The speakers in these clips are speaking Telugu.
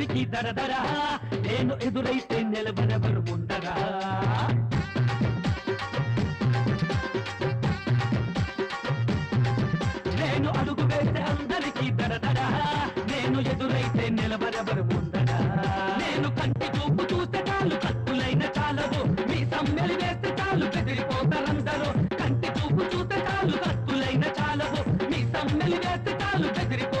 వారికి దరదరా నేను ఎదురైతే నిలబడెవరు ముందరా నేను అడుగు వేస్తే అందరికీ దరదరా నేను ఎదురైతే నిలబడెవరు ముందరా నేను కంటి చూపు చూస్తే చాలు కత్తులైన చాలదు. మీ సమ్మెలు వేస్తే చాలు బెదిరిపోతారందరూ. కంటి చూపు చూస్తే చాలు కత్తులైన చాలదు. మీ సమ్మెలు వేస్తే చాలు బెదిరిపో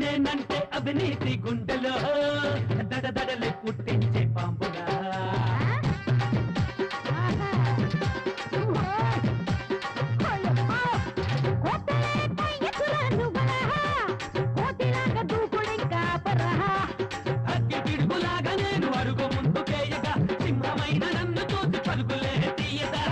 నేనంటే అవినీతి గుండెలో దడదడలే పుట్టించే పాంపుగా నేను అడుగు సింహమైన నన్ను చూసి పరుగులే తీయగా.